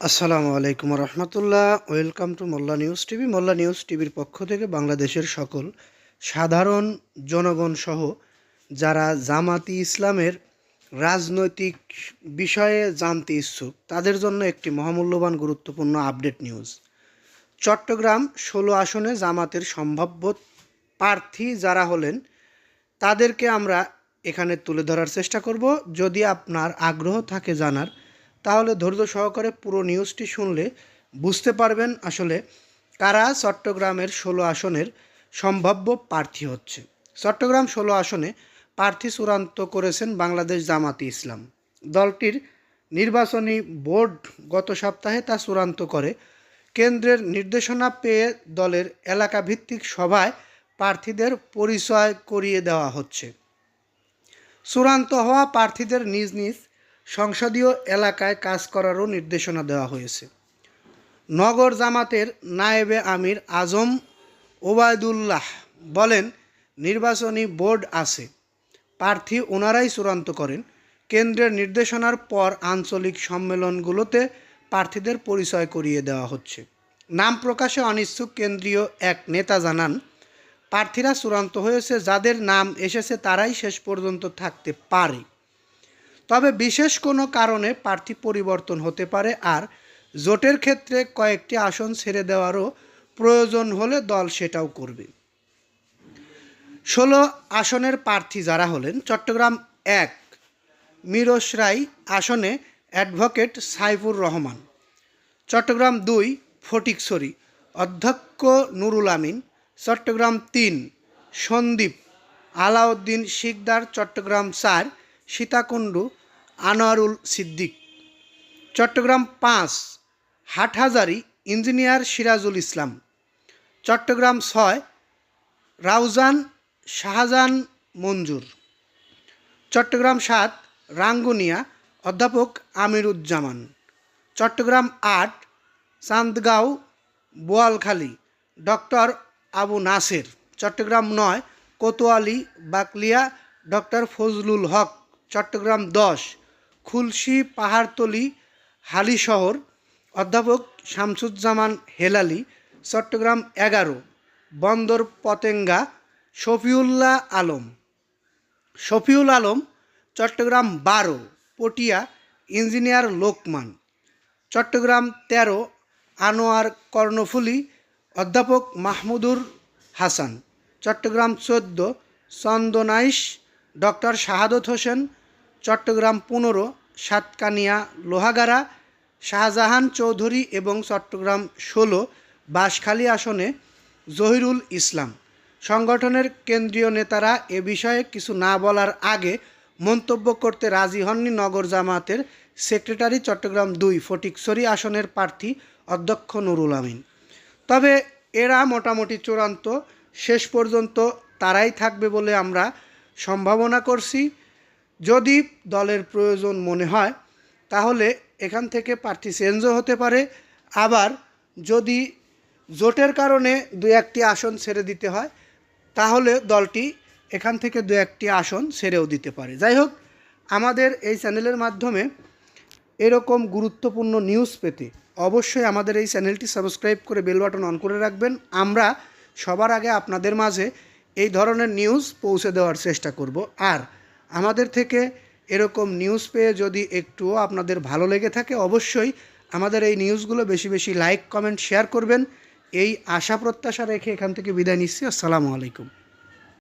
আসসালামু আলাইকুম রহমতুল্লাহ। Welcome to Molla news TV. Molla news টিভির পক্ষ থেকে বাংলাদেশের সকল সাধারণ জনগণ সহ যারা জামাতি ইসলামের রাজনৈতিক বিষয়ে জানতে ইচ্ছুক, তাদের জন্য একটি মহামূল্যবান গুরুত্বপূর্ণ আপডেট নিউজ। চট্টগ্রাম ষোলো আসনে জামাতের সম্ভাব্য প্রার্থী যারা হলেন, তাদেরকে আমরা এখানে তুলে ধরার চেষ্টা করব। যদি আপনার আগ্রহ থাকে জানার তাহলে ধৈর্য সহকারে পুরো নিউজটি শুনলে বুঝতে পারবেন আসলে কারা চট্টগ্রামের ষোলো আসনের সম্ভাব্য প্রার্থী হচ্ছে। চট্টগ্রাম ষোলো আসনে প্রার্থী চূড়ান্ত করেছেন বাংলাদেশ জামাতি ইসলাম। দলটির নির্বাচনী বোর্ড গত সপ্তাহে তা চূড়ান্ত করে। কেন্দ্রের নির্দেশনা পেয়ে দলের এলাকা ভিত্তিক সভায় প্রার্থীদের পরিচয় করিয়ে দেওয়া হচ্ছে। চূড়ান্ত হওয়া প্রার্থীদের নিজ নিজ সংসদীয় এলাকায় কাজ করারও নির্দেশনা দেওয়া হয়েছে। নগর জামাতের নায়েবে আমির আজম ওবায়দুল্লাহ বলেন, নির্বাচনী বোর্ড আছে। প্রার্থী ওনারাই চূড়ান্ত করেন। কেন্দ্রের নির্দেশনার পর আঞ্চলিক সম্মেলনগুলোতে প্রার্থীদের পরিচয় করিয়ে দেওয়া হচ্ছে। নাম প্রকাশে অনিচ্ছুক কেন্দ্রীয় এক নেতা জানান, প্রার্থীরা চূড়ান্ত হয়েছে, যাদের নাম এসেছে তারাই শেষ পর্যন্ত থাকতে পারে। তবে বিশেষ কোনো কারণে প্রার্থী পরিবর্তন হতে পারে আর জোটের ক্ষেত্রে কয়েকটি আসন ছেড়ে দেওয়ারও প্রয়োজন হলে দল সেটাও করবে। ষোলো আসনের প্রার্থী যারা হলেন, চট্টগ্রাম এক, মিরস রাই আসনে অ্যাডভোকেট সাইফুর রহমান, চট্টগ্রাম দুই, ফটিকছড়ি, অধ্যক্ষ নুরুল আমিন, চট্টগ্রাম তিন, সন্দীপ আলাউদ্দিন শিকদার, চট্টগ্রাম চার সীতাকুণ্ডু, আনোয়ারুল সিদ্দিক। চট্টগ্রাম পাঁচ, হাটহাজারি, ইঞ্জিনিয়ার সিরাজুল ইসলাম। চট্টগ্রাম ছয়, রাউজান শাহজাহান মঞ্জুর। চট্টগ্রাম সাত, রাঙ্গুনিয়া, অধ্যাপক আমিরুজ্জামান। চট্টগ্রাম আট, চান্দগাঁও, বোয়ালখালী, ডক্টর আবু নাসের। চট্টগ্রাম নয়, কোতোয়ালি, বাকলিয়া, ডক্টর ফজলুল হক। চট্টগ্রাম দশ, খুলশি পাহাড়তলি হালিশহর অধ্যাপক শামসুজ্জামান হেলালি, চট্টগ্রাম এগারো, বন্দর পতেঙ্গা, শফিউল্লাহ আলম। শফিউল আলম, চট্টগ্রাম বারো, পটিয়া, ইঞ্জিনিয়ার লোকমান। চট্টগ্রাম তেরো, আনোয়ার কর্ণফুলি, অধ্যাপক মাহমুদুর হাসান। চট্টগ্রাম চোদ্দ, চন্দনাইশ ডক্টর শাহাদত হোসেন, চট্টগ্রাম পনেরো, সাতকানিয়া, লোহাগাড়া, শাহজাহান চৌধুরী এবং চট্টগ্রাম ষোলো বাঁশখালী আসনে জহিরুল ইসলাম। সংগঠনের কেন্দ্রীয় নেতারা এ বিষয়ে কিছু না বলার আগে মন্তব্য করতে রাজি হননি নগর জামাতের সেক্রেটারি চট্টগ্রাম দুই ফটিকছড়ি আসনের প্রার্থী অধ্যক্ষ নুরুল আমিন। তবে এরা মোটামুটি চূড়ান্ত, শেষ পর্যন্ত তারাই থাকবে বলে আমরা সম্ভাবনা করছি। যদি দলের প্রয়োজন মনে হয়, তাহলে এখান থেকে প্রার্থী চেঞ্জও হতে পারে। আবার যদি জোটের কারণে দু একটি আসন ছেড়ে দিতে হয়, তাহলে দলটি এখান থেকে দু একটি আসন ছেড়েও দিতে পারে। যাই হোক, আমাদের এই চ্যানেলের মাধ্যমে এরকম গুরুত্বপূর্ণ নিউজ পেতে অবশ্যই আমাদের এই চ্যানেলটি সাবস্ক্রাইব করে বেল বাটন অন করে রাখবেন। আমরা সবার আগে আপনাদের মাঝে এই ধরনের নিউজ পৌঁছে দেওয়ার চেষ্টা করব। আর আমাদের থেকে এরকম নিউজ পেয়ে যদি একটুও আপনাদের ভালো লেগে থাকে, অবশ্যই আমাদের এই নিউজগুলো বেশি বেশি লাইক কমেন্ট শেয়ার করবেন। এই আশা প্রত্যাশা রেখে এখান থেকে বিদায় নিচ্ছি। আসসালামু আলাইকুম।